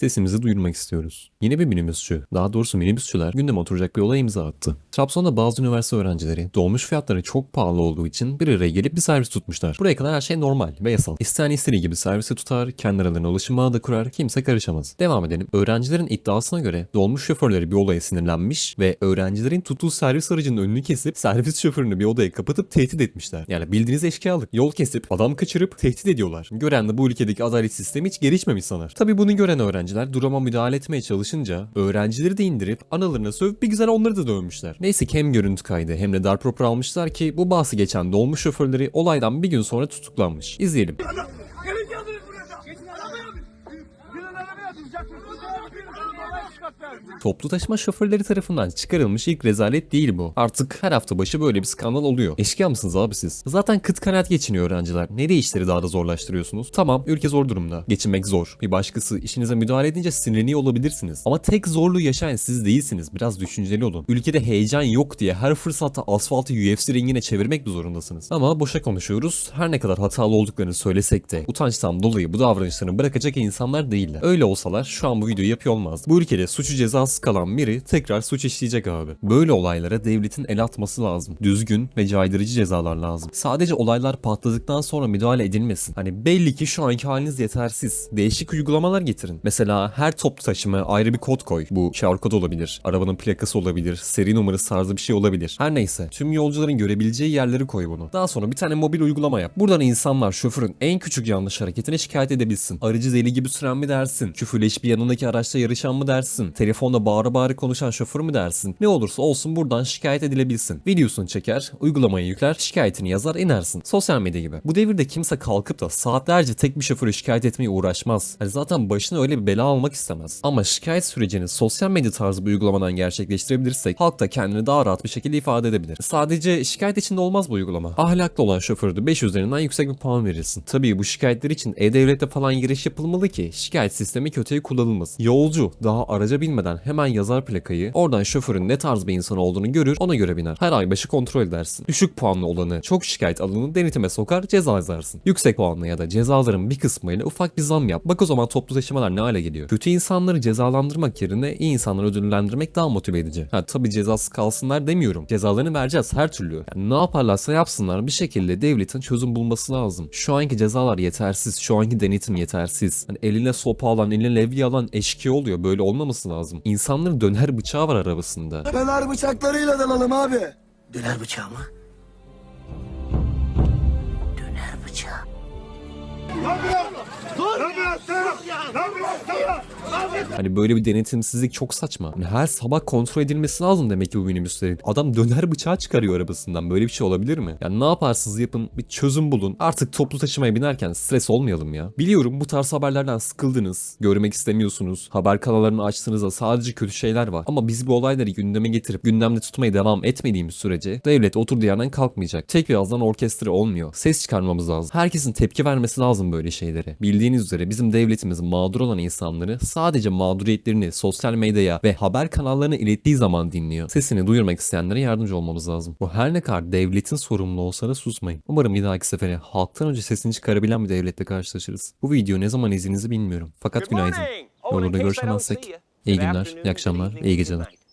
Sesimizi duyurmak istiyoruz. Yeni bir minibüsçü, daha doğrusu minibüsçüler gündeme oturacak bir olay imza attı. Trabzon'da bazı üniversite öğrencileri dolmuş fiyatları çok pahalı olduğu için bir araya gelip bir servis tutmuşlar. Buraya kadar her şey normal ve yasal. İsteyen istediği gibi servisi tutar, kendi aralarına ulaşım da kurar, kimse karışamaz. Devam edelim. Öğrencilerin iddiasına göre dolmuş şoförleri bir olaya sinirlenmiş ve öğrencilerin tuttuğu servis aracının önünü kesip servis şoförünü bir odaya kapatıp tehdit etmişler. Yani bildiğiniz eşkıyalık. Yol kesip adam kaçırıp tehdit ediyorlar. Gören de bu ülkedeki adalet sistemi hiç gelişmemiş sanar. Tabi bunu gören öğrenciler duruma müdahale etmeye çalışınca öğrencileri de indirip analarına sövüp bir güzel onları da dövmüşler. Neyse ki hem görüntü kaydı hem de darp raporu almışlar ki bu bahsi geçen dolmuş şoförleri olaydan bir gün sonra tutuklanmış. İzleyelim. Toplu taşıma şoförleri tarafından çıkarılmış ilk rezalet değil bu. Artık her hafta başı böyle bir skandal oluyor. Eşkıya mısınız abi siz? Zaten kıt kanaat geçiniyor öğrenciler. Ne de işleri daha da zorlaştırıyorsunuz? Tamam ülke zor durumda. Geçinmek zor. Bir başkası işinize müdahale edince sinirleniyor olabilirsiniz. Ama tek zorluğu yaşayan siz değilsiniz. Biraz düşünceli olun. Ülkede heyecan yok diye her fırsatta asfaltı UFC rengine çevirmek mi zorundasınız? Ama boşa konuşuyoruz. Her ne kadar hatalı olduklarını söylesek de utançtan dolayı bu davranışlarını bırakacak insanlar değiller. Öyle olsalar şu an bu videoyu yapıyor olmazdı. Bu ülkede suçu cezasız kalan biri tekrar suç işleyecek abi. Böyle olaylara devletin el atması lazım. Düzgün ve caydırıcı cezalar lazım. Sadece olaylar patladıktan sonra müdahale edilmesin. Hani belli ki şu anki haliniz yetersiz. Değişik uygulamalar getirin. Mesela her toplu taşıma ayrı bir kod koy. Bu QR kod olabilir, arabanın plakası olabilir, seri numarası tarzı bir şey olabilir. Her neyse. Tüm yolcuların görebileceği yerleri koy bunu. Daha sonra bir tane mobil uygulama yap. Buradan insanlar şoförün en küçük yanlış hareketine şikayet edebilsin. Aracı deli gibi süren mi dersin? Küfürleşip yanındaki araçla yarışan mı dersin? Telefonda bağıra bağıra konuşan şoför mü dersin? Ne olursa olsun buradan şikayet edilebilsin. Videosunu çeker, uygulamayı yükler, şikayetini yazar inersin. Sosyal medya gibi. Bu devirde kimse kalkıp da saatlerce tek bir şoförü şikayet etmeye uğraşmaz. Hani zaten başına öyle bir bela almak istemez. Ama şikayet sürecini sosyal medya tarzı bir uygulamadan gerçekleştirebilirsek halk da kendini daha rahat bir şekilde ifade edebilir. Sadece şikayet için de olmaz bu uygulama. Ahlaklı olan şoförü de 5 üzerinden yüksek bir puan verirsin. Tabii bu şikayetler için E-Devlet'te falan giriş yapılmalı ki şikayet sistemi kötüye kullanılmasın. Yolcu daha araca binmeden hemen yazar plakayı, oradan şoförün ne tarz bir insan olduğunu görür, ona göre biner. Her ay başı kontrol edersin. Düşük puanlı olanı, çok şikayet alanı denetime sokar, ceza yazarsın. Yüksek puanlı ya da cezaların bir kısmıyla ufak bir zam yap. Bak o zaman toplu taşımalar ne hale geliyor. Kötü insanları cezalandırmak yerine iyi insanları ödüllendirmek daha motive edici. Ha tabii cezasız kalsınlar demiyorum. Cezalarını vereceğiz her türlü. Yani ne yaparlarsa yapsınlar bir şekilde devletin çözüm bulması lazım. Şu anki cezalar yetersiz. Şu anki denetim yetersiz. Hani eline sopa alan, eline levye alan eşkıya oluyor. Böyle olmaması lazım. İnsanların döner bıçağı var arabasında. Döner bıçaklarıyla dalalım abi. Döner bıçağı mı? Hani böyle bir denetimsizlik çok saçma. Hani her sabah kontrol edilmesi lazım demek ki bu minibüslerin. Adam döner bıçağı çıkarıyor arabasından. Böyle bir şey olabilir mi? Yani ne yaparsınız yapın bir çözüm bulun. Artık toplu taşımaya binerken stres olmayalım ya. Biliyorum bu tarz haberlerden sıkıldınız. Görmek istemiyorsunuz. Haber kanallarını açtığınızda sadece kötü şeyler var. Ama biz bu olayları gündeme getirip gündemde tutmaya devam etmediğimiz sürece devlet oturduğu yerden kalkmayacak. Tek bir ağızdan orkestra olmuyor. Ses çıkarmamız lazım. Herkesin tepki vermesi lazım böyle şeylere. Bildiğiniz üzere bizim devletimiz mağdur olan insanları sadece mağduriyetlerini sosyal medyaya ve haber kanallarına ilettiği zaman dinliyor. Sesini duyurmak isteyenlere yardımcı olmamız lazım. Bu her ne kadar devletin sorumlu olsa da susmayın. Umarım bir dahaki sefere halktan önce sesini çıkarabilen bir devletle karşılaşırız. Bu video ne zaman izlediğinizi bilmiyorum. Fakat günaydın. Yolda görüşemezsek iyi günler, iyi akşamlar, iyi geceler.